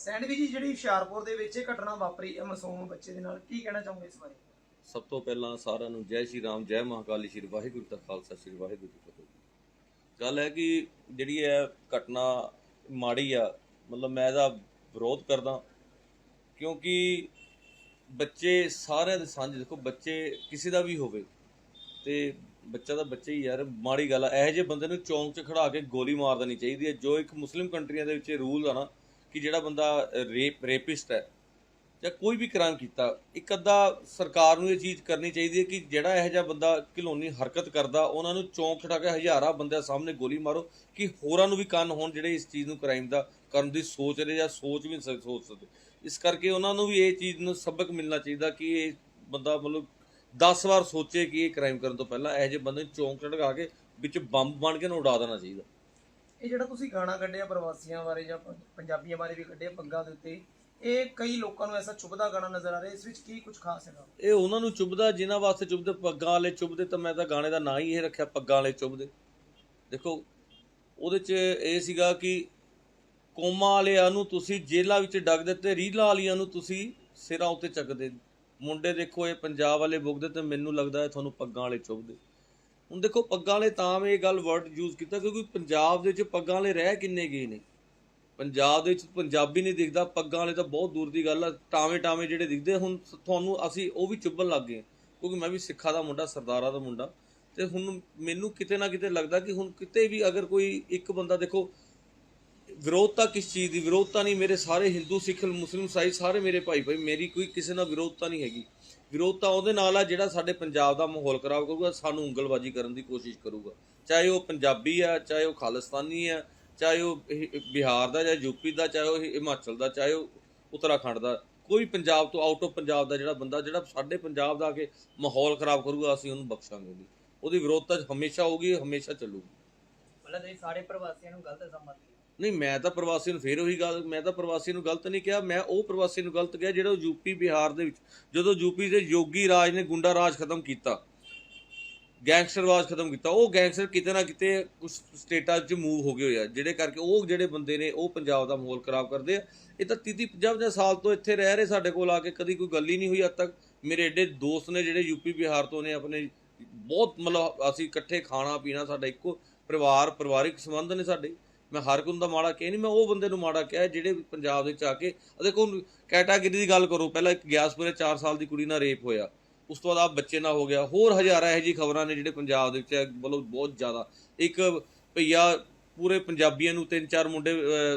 Sandwich ਜੀ ਜਿਹੜੀ ਹੁਸ਼ਿਆਰਪੁਰ ਦੇ ਵਿੱਚ ਇਹ ਘਟਨਾ ਵਾਪਰੀ ਹੈ ਮਾਸੂਮ ਬੱਚੇ ਦੇ ਨਾਲ ਕੀ ਕਹਿਣਾ ਚਾਹੋਗੇ ਇਸ ਬਾਰੇ? ਸਭ ਤੋਂ ਪਹਿਲਾਂ ਸਾਰਿਆਂ ਨੂੰ ਜੈ ਸ਼੍ਰੀ ਰਾਮ, ਜੈ ਮਹਾਕਾਲੀ, ਸ਼੍ਰੀ ਵਾਹਿਗੁਰੂ ਦਾ ਖਾਲਸਾ, ਸ਼੍ਰੀ ਵਾਹਿਗੁਰੂ ਜੀ ਕੀ ਫਤਿਹ। ਗੱਲ ਹੈ ਕਿ ਜਿਹੜੀ ਇਹ ਘਟਨਾ ਮਾੜੀ ਆ, ਮਤਲਬ ਮੈਂ ਇਹਦਾ ਵਿਰੋਧ ਕਰਦਾ, ਕਿਉਂਕਿ ਬੱਚੇ ਸਾਰਿਆਂ ਦੇ ਸਾਂਝੇ ਦੇਖੋ, ਬੱਚੇ ਕਿਸੇ ਦਾ ਵੀ ਹੋਵੇ, ਤੇ ਬੱਚਾ ਤਾਂ ਬੱਚਾ ਹੀ ਯਾਰ, ਮਾੜੀ ਗੱਲ ਆ। ਇਹੋ ਜਿਹੇ ਬੰਦੇ ਨੂੰ ਚੌਂਕ 'ਚ ਖੜਾ ਕੇ ਗੋਲੀ ਮਾਰ ਦੇਣੀ ਚਾਹੀਦੀ ਹੈ। ਜੋ ਇੱਕ ਮੁਸਲਿਮ ਕੰਟਰੀਆਂ ਦੇ ਵਿੱਚ ਰੂਲ ਆ ਨਾ ਕਿ ਜਿਹੜਾ ਬੰਦਾ ਰੇਪ, ਰੇਪਿਸਟ ਹੈ ਜਾਂ ਕੋਈ ਵੀ ਕ੍ਰਾਈਮ ਕੀਤਾ, ਇੱਕ ਅੱਧਾ ਸਰਕਾਰ ਨੂੰ ਇਹ ਚੀਜ਼ ਕਰਨੀ ਚਾਹੀਦੀ ਹੈ ਕਿ ਜਿਹੜਾ ਇਹੋ ਜਿਹਾ ਬੰਦਾ ਘਿਲੋਨੀ ਹਰਕਤ ਕਰਦਾ, ਉਹਨਾਂ ਨੂੰ ਚੌਂਕ ਖੜਾ ਕੇ ਹਜ਼ਾਰਾਂ ਬੰਦਿਆਂ ਸਾਹਮਣੇ ਗੋਲੀ ਮਾਰੋ ਕਿ ਹੋਰਾਂ ਨੂੰ ਵੀ ਕੰਨ ਹੋਣ ਜਿਹੜੇ ਇਸ ਚੀਜ਼ ਨੂੰ ਕ੍ਰਾਈਮ ਦਾ, ਕਰਨ ਦੀ ਸੋਚ ਰਹੇ ਜਾਂ ਸੋਚ ਵੀ ਨਹੀਂ ਸਕ- ਸੋਚ ਸਕਦੇ। ਇਸ ਕਰਕੇ ਉਹਨਾਂ ਨੂੰ ਵੀ ਇਹ ਚੀਜ਼ ਨੂੰ ਸਬਕ ਮਿਲਣਾ ਚਾਹੀਦਾ ਕਿ ਇਹ ਬੰਦਾ ਮਤਲਬ 10 ਵਾਰ ਸੋਚੇ ਕਿ ਇਹ ਕ੍ਰਾਈਮ ਕਰਨ ਤੋਂ ਪਹਿਲਾਂ ਇਹੋ ਜਿਹੇ ਬੰਦੇ ਨੂੰ ਚੌਂਕ ਲਗਾ ਕੇ ਵਿੱਚ ਬੰਬ ਬਣ ਕੇ ਨੂੰ ਉਡਾ ਦੇਣਾ ਚਾਹੀਦਾ। ਇਹ ਜਿਹੜਾ ਤੁਸੀਂ ਗਾਣਾ ਕੱਢਿਆ ਪ੍ਰਵਾਸੀਆਂ ਬਾਰੇ ਜਾਂ ਪੰਜਾਬੀਆਂ ਬਾਰੇ ਵੀ ਕੱਢਿਆ ਪੱਗਾਂ ਦੇ ਉੱਤੇ, ਇਹ ਕਈ ਲੋਕਾਂ ਨੂੰ ਐਸਾ ਚੁਭਦਾ ਗਾਣਾ ਨਜ਼ਰ ਆ ਰਿਹਾ, ਇਸ ਵਿੱਚ ਕੀ ਕੁਝ ਖਾਸ ਹੈਗਾ? ਇਹ ਉਹਨਾਂ ਨੂੰ ਚੁੱਭਦਾ, ਜਿਨ੍ਹਾਂ ਵਾਸਤੇ ਚੁੱਭਦੇ, ਪੱਗਾਂ ਵਾਲੇ ਚੁੱਭਦੇ, ਤਾਂ ਮੈਂ ਤਾਂ ਗਾਣੇ ਦਾ ਨਾਂ ਹੀ ਇਹ ਰੱਖਿਆ, ਪੱਗਾਂ ਵਾਲੇ ਚੁੱਭਦੇ। ਦੇਖੋ, ਉਹਦੇ 'ਚ ਇਹ ਸੀਗਾ ਕਿ ਕੌਮਾਂ ਵਾਲਿਆਂ ਨੂੰ ਤੁਸੀਂ ਜੇਲ੍ਹਾਂ ਵਿੱਚ ਡੱਗ ਦਿੱਤੇ, ਰੀਲਾਂ ਵਾਲਿਆਂ ਨੂੰ ਤੁਸੀਂ ਸਿਰਾਂ ਉੱਤੇ ਚੱਕਦੇ। ਮੁੰਡੇ ਦੇਖੋ, ਇਹ ਪੰਜਾਬ ਵਾਲੇ ਬੁਗਦੇ ਤੇ ਮੈਨੂੰ ਲੱਗਦਾ ਹੈ ਤੁਹਾਨੂੰ ਪੱਗਾਂ ਵਾਲੇ ਚੁੱਭਦੇ। ਹੁਣ ਦੇਖੋ, ਪੱਗਾਂ ਵਾਲੇ ਤਾਂ ਮੈਂ ਇਹ ਗੱਲ ਵਰਡ ਯੂਜ਼ ਕੀਤਾ ਕਿਉਂਕਿ ਪੰਜਾਬ ਦੇ ਵਿੱਚ ਪੱਗਾਂ ਵਾਲੇ ਰਹਿ ਕਿੰਨੇ ਗਏ ਨੇ। ਪੰਜਾਬ ਦੇ ਵਿੱਚ ਪੰਜਾਬੀ ਨਹੀਂ ਦਿਖਦਾ, ਪੱਗਾਂ ਵਾਲੇ ਤਾਂ ਬਹੁਤ ਦੂਰ ਦੀ ਗੱਲ ਆ ਟਾਵੇਂ ਟਾਵੇਂ ਜਿਹੜੇ ਦਿਖਦੇ ਹੁਣ ਤੁਹਾਨੂੰ ਅਸੀਂ ਉਹ ਵੀ ਚੁੱਭਣ ਲੱਗ ਗਏ ਕਿਉਂਕਿ ਮੈਂ ਵੀ ਸਿੱਖਾਂ ਦਾ ਮੁੰਡਾ, ਸਰਦਾਰਾਂ ਦਾ ਮੁੰਡਾ। ਤੇ ਹੁਣ ਮੈਨੂੰ ਕਿਤੇ ਨਾ ਕਿਤੇ ਲੱਗਦਾ ਕਿ ਹੁਣ ਕਿਤੇ ਵੀ ਅਗਰ ਕੋਈ ਇੱਕ ਬੰਦਾ ਦੇਖੋ ਵਿਰੋਧਤਾ ਕਿਸ ਚੀਜ਼ ਦੀ? ਵਿਰੋਧਤਾ ਨਹੀਂ, ਮੇਰੇ ਸਾਰੇ ਹਿੰਦੂ, ਸਿੱਖ, ਮੁਸਲਿਮ, ਸਾਈ, ਸਾਰੇ ਮੇਰੇ ਭਾਈ ਭਾਈ, ਮੇਰੀ ਕੋਈ ਕਿਸੇ ਨਾਲ ਵਿਰੋਧਤਾ ਨਹੀਂ ਹੈਗੀ। ਵਿਰੋਧਤਾ ਉਹਦੇ ਨਾਲ ਆ ਜਿਹੜਾ ਸਾਡੇ ਪੰਜਾਬ ਦਾ ਮਾਹੌਲ ਖਰਾਬ ਕਰੂਗਾ, ਸਾਨੂੰ ਉਂਗਲਬਾਜੀ ਕਰਨ ਦੀ ਕੋਸ਼ਿਸ਼ ਕਰੂਗਾ। ਚਾਹੇ ਉਹ ਪੰਜਾਬੀ ਆ, ਚਾਹੇ ਉਹ ਖਾਲਿਸਤਾਨੀ ਆ, ਚਾਹੇ ਉਹ ਬਿਹਾਰ ਦਾ ਜਾਂ ਯੂਪੀ ਦਾ, ਚਾਹੇ ਉਹ ਹਿਮਾਚਲ ਦਾ, ਚਾਹੇ ਉਹ ਉੱਤਰਾਖੰਡ ਦਾ। ਕੋਈ ਪੰਜਾਬ ਤੋਂ ਆਊਟ ਆਫ ਪੰਜਾਬ ਦਾ ਜਿਹੜਾ ਬੰਦਾ, ਜਿਹੜਾ ਸਾਡੇ ਪੰਜਾਬ ਦਾ ਆ ਕੇ ਮਾਹੌਲ ਖਰਾਬ ਕਰੂਗਾ, ਅਸੀਂ ਉਹਨੂੰ ਬਖਸ਼ਾਂਗੇ ਨਹੀਂ ਉਹਦੀ ਵਿਰੋਧਤਾ ਹਮੇਸ਼ਾ ਹੋਊਗੀ, ਹਮੇਸ਼ਾ ਚੱਲੂਗੀ। ਮਤਲਬ ਤੁਸੀਂ ਸਾਰੇ ਪ੍ਰਵਾਸੀਆਂ ਨੂੰ ਗਲਤ ਸਮਝਦੇ ਨਹੀਂ, ਮੈਂ ਤਾਂ ਪ੍ਰਵਾਸੀ ਨੂੰ ਫੇਰ ਉਹੀ ਗੱਲ, ਮੈਂ ਤਾਂ ਪ੍ਰਵਾਸੀ ਨੂੰ ਗਲਤ ਨਹੀਂ ਕਿਹਾ, ਮੈਂ ਉਹ ਪ੍ਰਵਾਸੀ ਨੂੰ ਗਲਤ ਕਿਹਾ ਜਿਹੜਾ ਯੂਪੀ ਬਿਹਾਰ ਦੇ ਵਿੱਚ, ਜਦੋਂ ਯੂਪੀ ਦੇ ਯੋਗੀ ਰਾਜ ਨੇ ਗੁੰਡਾ ਰਾਜ ਖਤਮ ਕੀਤਾ, ਗੈਂਗਸਟਰ ਰਾਜ ਖਤਮ ਕੀਤਾ, ਉਹ ਗੈਂਗਸਟਰ ਕਿਤੇ ਨਾ ਕਿਤੇ ਕੁਝ ਸਟੇਟਾਂ 'ਚ ਮੂਵ ਹੋ ਗਏ ਹੋਏ ਆ, ਜਿਹੜੇ ਕਰਕੇ ਉਹ ਜਿਹੜੇ ਬੰਦੇ ਨੇ, ਉਹ ਪੰਜਾਬ ਦਾ ਮਾਹੌਲ ਖਰਾਬ ਕਰਦੇ ਆ। ਇਹ ਤਾਂ 30 50 50 ਸਾਲ ਤੋਂ ਇੱਥੇ ਰਹਿ ਰਹੇ ਸਾਡੇ ਕੋਲ ਆ ਕੇ ਕਦੀ ਕੋਈ ਗੱਲ ਹੀ ਨਹੀਂ ਹੋਈ ਅੱਜ ਤੱਕ। ਮੇਰੇ ਏਡੇ ਦੋਸਤ ਨੇ ਜਿਹੜੇ ਯੂਪੀ ਬਿਹਾਰ ਤੋਂ ਨੇ ਆਪਣੇ, ਬਹੁਤ ਮਤਲਬ ਅਸੀਂ ਇਕੱਠੇ ਖਾਣਾ ਪੀਣਾ ਸਾਡਾ ਇੱਕੋ, ਪਰਿਵਾਰ, ਪਰਿਵਾਰਿਕ ਸੰਬੰਧ ਨੇ ਸਾਡੇ। ਮੈਂ ਹਰ ਕੋਈ ਦਾ ਮਾੜਾ ਕਿਹਾ ਨਹੀਂ ਮੈਂ ਉਹ ਬੰਦੇ ਨੂੰ ਮਾੜਾ ਕਿਹਾ ਜਿਹੜੇ ਪੰਜਾਬ ਦੇ ਵਿੱਚ ਆ ਕੇ ਦੇਖੋ ਕੈਟਾਗਰੀ ਦੀ ਗੱਲ ਕਰੋ ਪਹਿਲਾਂ ਇੱਕ ਗਿਆਸਪੁਰੇ 4 ਸਾਲ ਦੀ ਕੁੜੀ ਨਾਲ ਰੇਪ ਹੋਇਆ। ਉਸ ਤੋਂ ਬਾਅਦ ਆ ਬੱਚੇ ਨਾਲ ਹੋ ਗਿਆ ਹੋਰ ਹਜ਼ਾਰਾਂ ਇਹੋ ਜਿਹੀ ਖਬਰਾਂ ਨੇ ਜਿਹੜੇ ਪੰਜਾਬ ਦੇ ਵਿੱਚ ਹੈ, ਮਤਲਬ ਬਹੁਤ ਜ਼ਿਆਦਾ। ਇੱਕ ਭਈਆ ਪੂਰੇ ਪੰਜਾਬੀਆਂ ਨੂੰ ਤਿੰਨ ਚਾਰ ਮੁੰਡੇ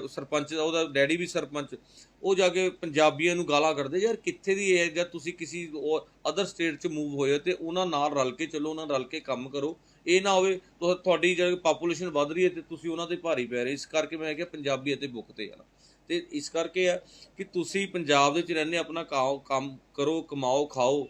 ਸਰਪੰਚ ਉਹਦਾ ਡੈਡੀ ਵੀ ਸਰਪੰਚ ਉਹ ਜਾ ਕੇ ਪੰਜਾਬੀਆਂ ਨੂੰ ਗਾਲਾਂ ਕੱਢਦੇ ਯਾਰ ਕਿੱਥੇ ਦੀ ਇਹ ਜਾਂ ਤੁਸੀਂ ਕਿਸੇ ਅਦਰ ਸਟੇਟ 'ਚ ਮੂਵ ਹੋਏ ਹੋ ਤੇ ਉਹਨਾਂ ਨਾਲ ਰਲ ਕੇ ਚੱਲੋ ਉਹਨਾਂ ਨਾਲ ਰਲ ਕੇ ਕੰਮ ਕਰੋ। ਇਹ ਨਾ ਹੋਵੇ, ਤੁਹਾ- ਤੁਹਾਡੀ ਜਿਹੜੀ ਪਾਪੂਲੇਸ਼ਨ ਵੱਧ ਰਹੀ ਹੈ ਤੇ ਤੁਸੀਂ ਉਹਨਾਂ ਤੇ ਭਾਰੀ ਪੈ ਰਹੇ ਇਸ ਕਰਕੇ ਮੈਂ ਕਿਹਾ ਪੰਜਾਬੀ ਅਤੇ ਬੁੱਕ ਤੇ ਯਾਰ ਤੇ ਇਸ ਕਰਕੇ ਆ ਕਿ ਤੁਸੀਂ ਪੰਜਾਬ ਦੇ ਵਿੱਚ ਰਹਿੰਦੇ ਆਪਣਾ ਕਾਓ, ਕੰਮ ਕਰੋ, ਕਮਾਓ, ਖਾਓ,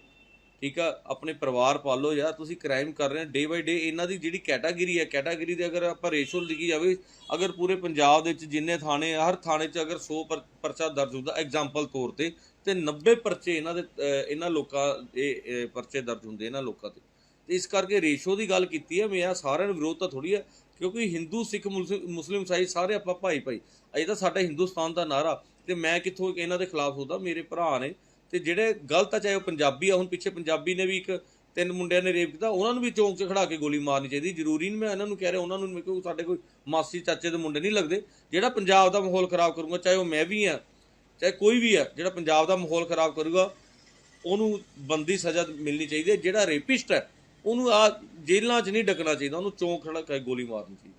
ਠੀਕ ਆ, ਆਪਣੇ ਪਰਿਵਾਰ ਪਾਲੋ ਯਾਰ ਤੁਸੀਂ ਕ੍ਰਾਈਮ ਕਰ ਰਹੇ ਹੋ ਡੇ ਬਾਈ ਡੇ ਇਹਨਾਂ ਦੀ ਜਿਹੜੀ ਕੈਟਾਗਰੀ ਹੈ ਕੈਟਾਗਰੀ ਦੇ ਅਗਰ ਆਪਾਂ ਰੇਸ਼ੋ ਲਿਖੀ ਜਾਵੇ, ਅਗਰ ਪੂਰੇ ਪੰਜਾਬ ਦੇ ਵਿੱਚ ਜਿੰਨੇ ਥਾਣੇ ਹਰ ਥਾਣੇ 'ਚ ਅਗਰ 100 ਪਰਚਾ ਦਰਜ ਹੁੰਦਾ ਐਗਜ਼ਾਮਪਲ ਤੌਰ ਤੇ ਤੇ 90 ਪਰਚੇ ਇਹਨਾਂ ਦੇ ਇਹਨਾਂ ਲੋਕਾਂ ਇਹ ਇਹ ਪਰਚੇ ਦਰਜ ਹੁੰਦੇ ਇਹਨਾਂ ਲੋਕਾਂ ਤੇ ਤੇ ਇਸ ਕਰਕੇ ਰੇਸ਼ੋ ਦੀ ਗੱਲ ਕੀਤੀ ਹੈ, ਮੈਂ ਸਾਰਿਆਂ ਨੂੰ ਵਿਰੋਧ ਤਾਂ ਥੋੜੀ ਹੈ ਕਿਉਂਕਿ ਹਿੰਦੂ ਸਿੱਖ ਮੁਸਲਿਮ ਮੁਸਲਿਮ ਸਾਈ ਸਾਰੇ ਆਪਾਂ ਭਾਈ ਭਾਈ। ਅਜੇ ਤਾਂ ਸਾਡਾ ਹਿੰਦੁਸਤਾਨ ਦਾ ਨਾਰਾ, ਤੇ ਮੈਂ ਕਿੱਥੋਂ ਇਹਨਾਂ ਦੇ ਖਿਲਾਫ ਹੁੰਦਾ ਮੇਰੇ ਭਰਾ ਨੇ, ਤੇ ਜਿਹੜੇ ਗਲਤ ਆ, ਚਾਹੇ ਉਹ ਪੰਜਾਬੀ ਆ, ਹੁਣ ਪਿੱਛੇ ਪੰਜਾਬੀ ਨੇ ਵੀ ਇੱਕ ਤਿੰਨ ਮੁੰਡਿਆਂ ਨੇ ਰੇਪ ਕੀਤਾ, ਉਹਨਾਂ ਨੂੰ ਵੀ ਚੌਂਕ 'ਚ ਖੜਾ ਕੇ ਗੋਲੀ ਮਾਰਨੀ ਚਾਹੀਦੀ, ਜ਼ਰੂਰੀ ਨਹੀਂ ਮੈਂ ਇਹਨਾਂ ਨੂੰ ਕਹਿ ਰਿਹਾ, ਉਹਨਾਂ ਨੂੰ ਕਿਉਂਕਿ ਸਾਡੇ ਕੋਈ ਮਾਸੀ, ਚਾਚੇ ਦੇ ਮੁੰਡੇ ਨਹੀਂ ਲੱਗਦੇ, ਜਿਹੜਾ ਪੰਜਾਬ ਦਾ ਮਾਹੌਲ ਖਰਾਬ ਕਰੂਗਾ, ਚਾਹੇ ਉਹ ਮੈਂ ਵੀ ਆ, ਚਾਹੇ ਕੋਈ ਵੀ ਆ, ਜਿਹੜਾ ਪੰਜਾਬ ਦਾ ਮਾਹੌਲ ਖਰਾਬ ਕਰੂਗਾ, ਉਹਨੂੰ ਬੰਦੀ ਸਜ਼ਾ ਮਿਲਣੀ ਚਾਹੀਦੀ ਹੈ, ਜਿਹੜਾ ਰੇਪਿਸਟ ਹੈ ਉਹਨੂੰ ਆ ਜੇਲ੍ਹਾਂ 'ਚ ਨਹੀਂ ਡੱਕਣਾ ਚਾਹੀਦਾ ਉਹਨੂੰ ਚੌਂਕ ਖੜਾ ਕੇ ਗੋਲੀ ਮਾਰਨੀ ਚਾਹੀਦੀ।